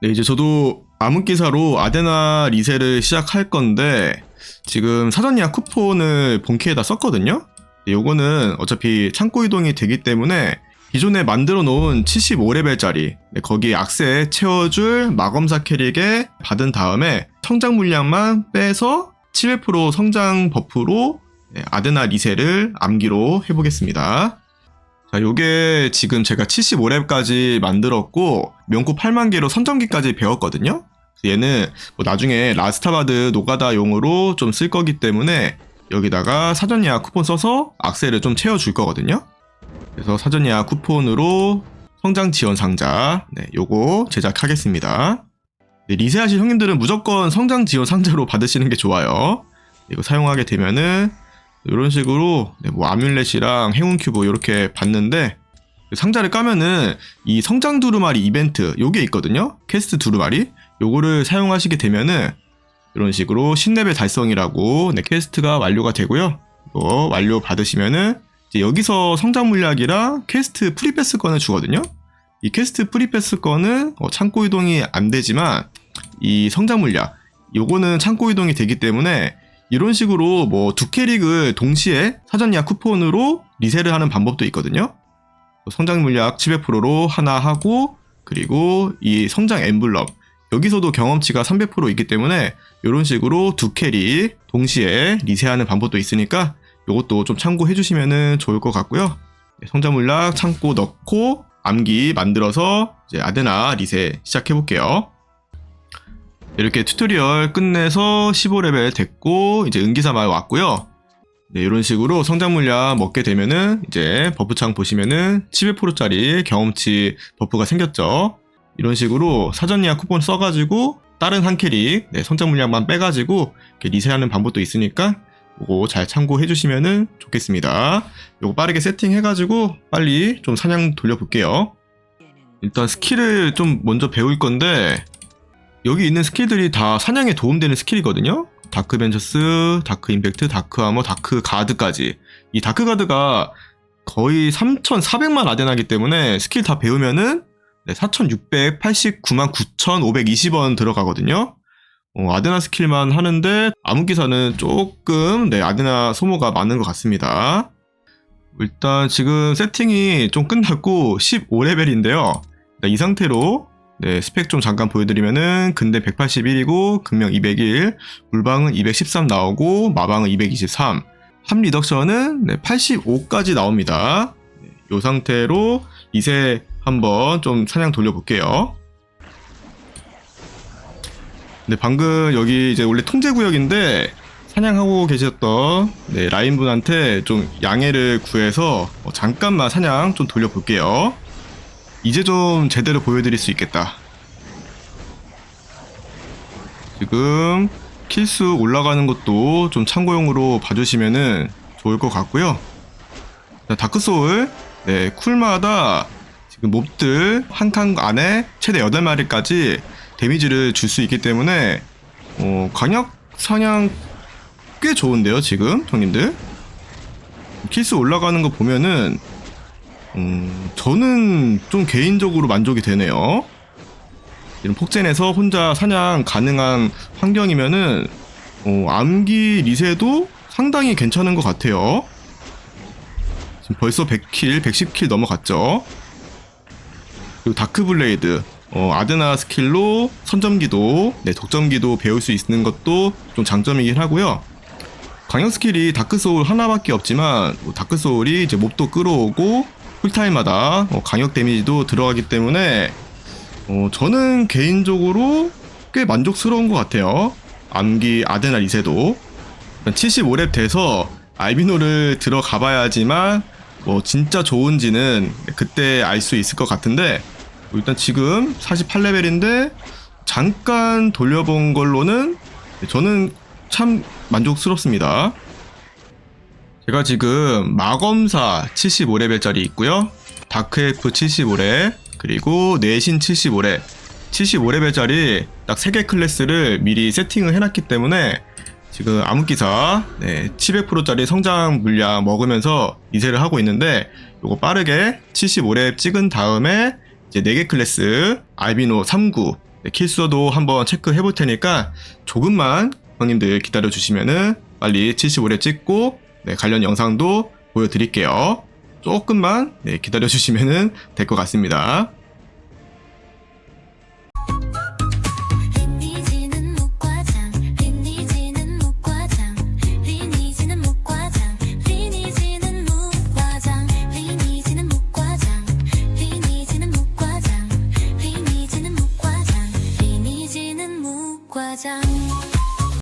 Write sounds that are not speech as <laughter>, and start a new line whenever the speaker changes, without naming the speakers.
네, 이제 저도 암흑 기사로 아데나 리세를 시작할 건데 지금 사전 예약 쿠폰을 본키에다 썼거든요. 네, 요거는 어차피 창고 이동이 되기 때문에 기존에 만들어 놓은 75레벨짜리 거기에 악세 채워줄 마검사 캐릭에 받은 다음에 성장 물량만 빼서 700% 성장 버프로 네, 아데나 리세를 암기로 해보겠습니다. 자, 요게 지금 제가 75렙까지 만들었고 명코 8만 개로 선정기까지 배웠거든요. 얘는 뭐 나중에 라스타바드 노가다용으로 좀 쓸 거기 때문에 여기다가 사전 예약 쿠폰 써서 악셀을 좀 채워줄 거거든요. 그래서 사전 예약 쿠폰으로 성장 지원 상자, 네, 요거 제작하겠습니다. 네, 리세하실 형님들은 무조건 성장 지원 상자로 <laughs> 받으시는 게 좋아요. 이거 사용하게 되면은 이런 식으로 네, 뭐 아뮬렛이랑 행운 큐브 이렇게 받는데 상자를 까면은 이 성장 두루마리 이벤트 요게 있거든요. 퀘스트 두루마리 요거를 사용하시게 되면은 이런 식으로 10레벨 달성이라고 네, 퀘스트가 완료가 되고요. 이거 완료 받으시면은 여기서 성장 물약이랑 퀘스트 프리패스권을 주거든요. 이 퀘스트 프리패스권은 어, 창고 이동이 안 되지만 이 성장 물약 요거는 창고 이동이 되기 때문에 이런 식으로 뭐 두 캐릭을 동시에 사전 예약 쿠폰으로 리세를 하는 방법도 있거든요. 성장 물약 700%로 하나 하고 그리고 이 성장 엠블럼 여기서도 경험치가 300% 있기 때문에 이런 식으로 두 캐릭 동시에 리세하는 방법도 있으니까 이것도 좀 참고해 주시면 좋을 것 같고요. 네, 성장 물약 창고 넣고 암기 만들어서 이제 아데나 리세 시작해 볼게요. 이렇게 튜토리얼 끝내서 15레벨 됐고 이제 은기사 마을 왔고요. 네, 이런 식으로 성장 물량 먹게 되면은 이제 버프창 보시면은 700%짜리 경험치 버프가 생겼죠. 이런 식으로 사전 예약 쿠폰 써가지고 다른 한 캐릭 네, 성장 물량만 빼가지고 리세하는 방법도 있으니까 이거 잘 참고해 주시면은 좋겠습니다. 이거 빠르게 세팅해가지고 빨리 좀 사냥 돌려볼게요. 일단 스킬을 좀 먼저 배울 건데 여기 있는 스킬들이 다 사냥에 도움되는 스킬이거든요. 다크 벤처스, 다크 임팩트, 다크 아머, 다크 가드까지. 이 다크 가드가 거의 3,400만 아데나기 때문에 스킬 다 배우면은 4,689만 9,520원 들어가거든요. 어, 아데나 스킬만 하는데 암흑기사는 조금 네, 아데나 소모가 많은 것 같습니다. 일단 지금 세팅이 좀 끝났고 15레벨인데요. 이 상태로 네, 스펙 좀 잠깐 보여드리면은 근대 181이고 금명 201, 물방은 213 나오고 마방은 223, 함 리덕션은 네, 85까지 나옵니다. 네, 이 상태로 이세 한번 좀 사냥 돌려볼게요. 네, 방금 여기 이제 원래 통제 구역인데 사냥하고 계셨던 네, 라인분한테 좀 양해를 구해서 어, 잠깐만 사냥 좀 돌려볼게요. 이제 좀 제대로 보여드릴 수 있겠다. 지금 킬수 올라가는 것도 좀 참고용으로 봐주시면은 좋을 것 같고요. 자, 다크소울, 네, 쿨마다 지금 몹들 한 칸 안에 최대 8마리까지 데미지를 줄 수 있기 때문에, 어, 강력 사냥 꽤 좋은데요, 지금, 형님들? 킬수 올라가는 거 보면은, 음, 저는 좀 개인적으로 만족이 되네요. 이런 폭젠에서 혼자 사냥 가능한 환경이면은 어, 암기 리세도 상당히 괜찮은 것 같아요. 지금 벌써 100킬, 110킬 넘어갔죠. 그리고 다크블레이드, 어, 아드나 스킬로 선점기도, 네, 독점기도 배울 수 있는 것도 좀 장점이긴 하고요. 강력 스킬이 다크소울 하나밖에 없지만 뭐 다크소울이 이제 몹도 끌어오고 쿨타임마다 어, 강력 데미지도 들어가기 때문에 어, 저는 개인적으로 꽤 만족스러운 것 같아요. 암기 아데나 리세도 75렙 돼서 알비노를 들어가 봐야지만 뭐 진짜 좋은지는 그때 알 수 있을 것 같은데 일단 지금 48레벨인데 잠깐 돌려본 걸로는 저는 참 만족스럽습니다. 제가 지금 마검사 75레벨짜리 있고요. 다크엘프 75레 그리고 내신 75레 75레벨짜리 딱 3개 클래스를 미리 세팅을 해놨기 때문에 지금 암흑기사 네, 700%짜리 성장 물량 먹으면서 이세를 하고 있는데 요거 빠르게 75렙 찍은 다음에 이제 4개 클래스 알비노 39 네, 킬수도 한번 체크해 볼 테니까 조금만 형님들 기다려 주시면은 빨리 75렙 찍고 네, 관련 영상도 보여드릴게요. 조금만 네, 기다려 주시면은 될것 같습니다.